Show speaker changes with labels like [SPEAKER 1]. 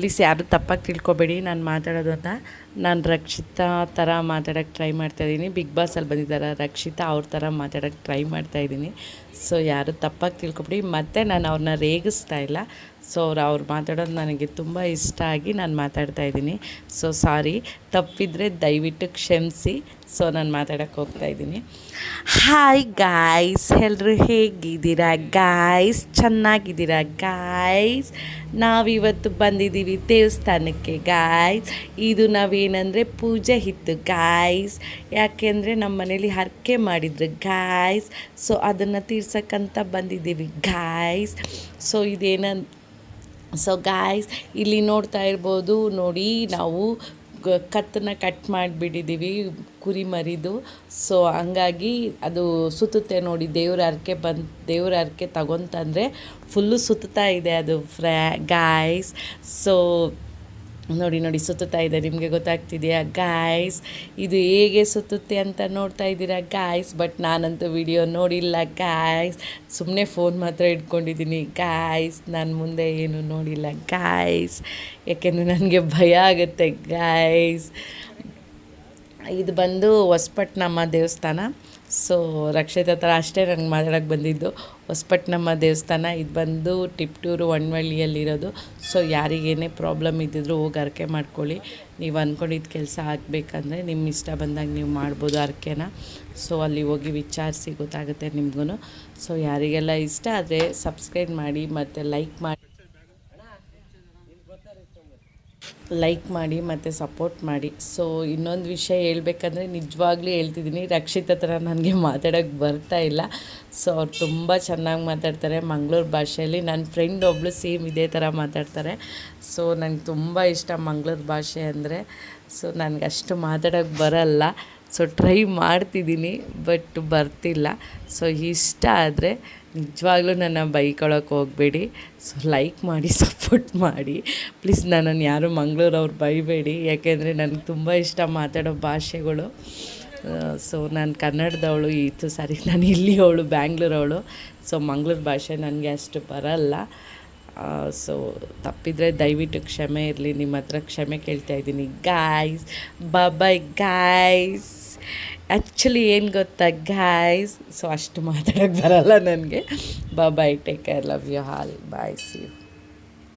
[SPEAKER 1] Please ಯಾರು ತಪ್ಪಾಗಿ ತಿಳ್ಕೊಬೇಡಿ, ನಾನು ಮಾತಾಡೋದನ್ನ. ನಾನು ರಕ್ಷಿತಾ ಥರ ಮಾತಾಡೋಕ್ಕೆ ಟ್ರೈ ಮಾಡ್ತಾಯಿದ್ದೀನಿ ಬಿಗ್ ಬಾಸಲ್ಲಿ ಬಂದಿದ್ದಾರೆ ರಕ್ಷಿತಾ ಅವ್ರ ಥರ ಮಾತಾಡೋಕ್ಕೆ ಟ್ರೈ ಮಾಡ್ತಾಯಿದ್ದೀನಿ ಸೊ ಯಾರು ತಪ್ಪಾಗಿ ತಿಳ್ಕೊಬೇಡಿ. ಮತ್ತೆ ನಾನು ಅವ್ರನ್ನ ರೇಗಿಸ್ತಾ ಇಲ್ಲ. ಸೊ ಅವ್ರು ಅವ್ರು ಮಾತಾಡೋದು ನನಗೆ ತುಂಬ ಇಷ್ಟ ಆಗಿ ನಾನು ಮಾತಾಡ್ತಾ ಇದ್ದೀನಿ. ಸೊ ಸಾರಿ ತಪ್ಪಿದರೆ ದಯವಿಟ್ಟು ಕ್ಷಮಿಸಿ. ಸೊ ನಾನು ಮಾತಾಡೋಕ್ಕೆ ಹೋಗ್ತಾ ಇದ್ದೀನಿ. ಹಾಯ್ ಗಾಯ್ಸ್ ಎಲ್ಲರೂ ಹೇಗಿದ್ದೀರಾ? ಗಾಯ್ಸ್ ಚೆನ್ನಾಗಿದ್ದೀರಾ? ಗಾಯ್ಸ್ ನಾವಿವತ್ತು ಬಂದಿದ್ದೀವಿ ದೇವಸ್ಥಾನಕ್ಕೆ ಗಾಯ್ಸ್ ಇದು ನಾವೇನಂದರೆ ಪೂಜೆ ಇತ್ತು ಗಾಯ್ಸ್ ಯಾಕೆಂದರೆ ನಮ್ಮ ಮನೇಲಿ ಹರಕೆ ಮಾಡಿದ್ರು ಗಾಯ್ಸ್ ಸೊ ಅದನ್ನು ತೀರ್ಸಕ್ಕಂತ ಬಂದಿದ್ದೀವಿ. ಗಾಯ್ಸ್ ಸೊ ಇದೇನ ಸೊ ಗಾಯ್ಸ್ ಇಲ್ಲಿ ನೋಡ್ತಾ ಇರ್ಬೋದು, ನೋಡಿ ನಾವು ಕತ್ತನ್ನ ಕಟ್ ಮಾಡಿಬಿಟ್ಟಿದ್ದೀವಿ, ಕುರಿ ಮರಿದು. ಸೊ ಹಂಗಾಗಿ ಅದು ಸುತ್ತುತ್ತೆ ನೋಡಿ, ದೇವ್ರ ಹರಕೆ ಬಂದು, ದೇವ್ರ ಹರಕೆ ತಗೊಂತಂದರೆ ಫುಲ್ಲು ಸುತ್ತಾ ಇದೆ ಅದು ಫ್ರ್ಯಾ ಗಾಯ್ಸ್ ಸೊ ನೋಡಿ ನೋಡಿ ಸುತ್ತುತ್ತಾ ಇದೆ. ನಿಮಗೆ ಗೊತ್ತಾಗ್ತಿದೆಯಾ? ಗಾಯ್ಸ್ ಇದು ಹೇಗೆ ಸುತ್ತುತ್ತೆ ಅಂತ ನೋಡ್ತಾ ಇದ್ದೀರಾ? ಗಾಯ್ಸ್ ಬಟ್ ನಾನಂತೂ ವಿಡಿಯೋ ನೋಡಿಲ್ಲ. ಗಾಯ್ಸ್ ಸುಮ್ಮನೆ ಫೋನ್ ಮಾತ್ರ ಇಟ್ಕೊಂಡಿದ್ದೀನಿ. ಗಾಯ್ಸ್ ನಾನು ಮುಂದೆ ಏನು ನೋಡಿಲ್ಲ. ಗಾಯ್ಸ್ ಯಾಕೆಂದರೆ ನನಗೆ ಭಯ ಆಗುತ್ತೆ. ಗಾಯ್ಸ್ ಇದು ಬಂದು ಹೊಸಪಟ್ನಮ್ಮ ದೇವಸ್ಥಾನ. ಸೊ ರಕ್ಷಿತ ಹತ್ರ ಅಷ್ಟೇ ನಂಗೆ ಮಾತಾಡೋಕ್ಕೆ ಬಂದಿದ್ದು. ಹೊಸಪಟ್ನಮ್ಮ ದೇವಸ್ಥಾನ, ಇದು ಬಂದು ಟಿಪ್ಟೂರು ಒಣವಳ್ಳಿಯಲ್ಲಿರೋದು ಸೊ ಯಾರಿಗೇನೇ ಪ್ರಾಬ್ಲಮ್ ಇದ್ದಿದ್ರು ಹೋಗಿ ಅರಕೆ ಮಾಡ್ಕೊಳ್ಳಿ. ನೀವು ಅಂದ್ಕೊಂಡಿದ್ದ ಕೆಲಸ ಆಗಬೇಕಂದ್ರೆ ನಿಮ್ಮ ಇಷ್ಟ ಬಂದಾಗ ನೀವು ಮಾಡ್ಬೋದು ಅರಕೆನ ಸೊ ಅಲ್ಲಿ ಹೋಗಿ ವಿಚಾರಿಸಿ ಗೊತ್ತಾಗುತ್ತೆ ನಿಮಗೂ ಸೊ ಯಾರಿಗೆಲ್ಲ ಇಷ್ಟ ಆದರೆ ಸಬ್ಸ್ಕ್ರೈಬ್ ಮಾಡಿ ಮತ್ತು ಲೈಕ್ ಮಾಡಿ. ಲೈಕ್ ಮಾಡಿ ಮತ್ತು ಸಪೋರ್ಟ್ ಮಾಡಿ. ಸೊ ಇನ್ನೊಂದು ವಿಷಯ ಹೇಳ್ಬೇಕಂದ್ರೆ ನಿಜವಾಗ್ಲೂ ಹೇಳ್ತಿದ್ದೀನಿ, ರಕ್ಷಿತ್ ಹತ್ರ ನನಗೆ ಮಾತಾಡೋಕ್ಕೆ ಬರ್ತಾ ಇಲ್ಲ. ಸೊ ಅವ್ರು ತುಂಬ ಚೆನ್ನಾಗಿ ಮಾತಾಡ್ತಾರೆ. ಮಂಗಳೂರು ಭಾಷೆಯಲ್ಲಿ ನನ್ನ ಫ್ರೆಂಡ್ ಒಬ್ಬಳು ಸೇಮ್ ಇದೇ ಥರ ಮಾತಾಡ್ತಾರೆ. ಸೊ ನಂಗೆ ತುಂಬ ಇಷ್ಟ ಮಂಗಳೂರು ಭಾಷೆ ಅಂದರೆ. ಸೊ ನನಗೆ ಅಷ್ಟು ಮಾತಾಡೋಕ್ಕೆ ಬರಲ್ಲ. ಸೊ ಟ್ರೈ ಮಾಡ್ತಿದ್ದೀನಿ ಬಟ್ ಬರ್ತಿಲ್ಲ. ಸೊ ಇಷ್ಟ ಆದರೆ ನಿಜವಾಗ್ಲೂ ನನ್ನ ಬೈಕೊಳಕ್ಕೆ ಹೋಗಬೇಡಿ. ಸೊ ಲೈಕ್ ಮಾಡಿ ಸಪೋರ್ಟ್ ಮಾಡಿ. ಪ್ಲೀಸ್ ನನ್ನನ್ನು ಯಾರು ಮಂಗಳೂರವ್ರು ಬೈಬೇಡಿ. ಯಾಕೆಂದರೆ ನನಗೆ ತುಂಬ ಇಷ್ಟ ಮಾತಾಡೋ ಭಾಷೆಗಳು. ಸೊ ನಾನು ಕನ್ನಡದವಳು ಇತ್ತು ಸಾರಿ ನಾನು ಇಲ್ಲಿಯವಳು, ಬ್ಯಾಂಗ್ಳೂರವಳು. ಸೊ ಮಂಗ್ಳೂರು ಭಾಷೆ ನನಗೆ ಅಷ್ಟು ಬರಲ್ಲ. ಸೊ ತಪ್ಪಿದರೆ ದಯವಿಟ್ಟು ಕ್ಷಮೆ ಇರಲಿ. ನಿಮ್ಮ ಹತ್ರ ಕ್ಷಮೆ ಕೇಳ್ತಾ ಇದ್ದೀನಿ. ಗಾಯ್ಸ್ ಬಾಯ್ ಗಾಯ್ಸ್ ಆ್ಯಕ್ಚುಲಿ ಏನು ಗೊತ್ತಾ ಗಾಯ್ಸ್ ಸೊ ಅಷ್ಟು ಮಾತಾಡೋಕ್ಕೆ ಬರಲ್ಲ ನನಗೆ. Bye take care love you all bye see you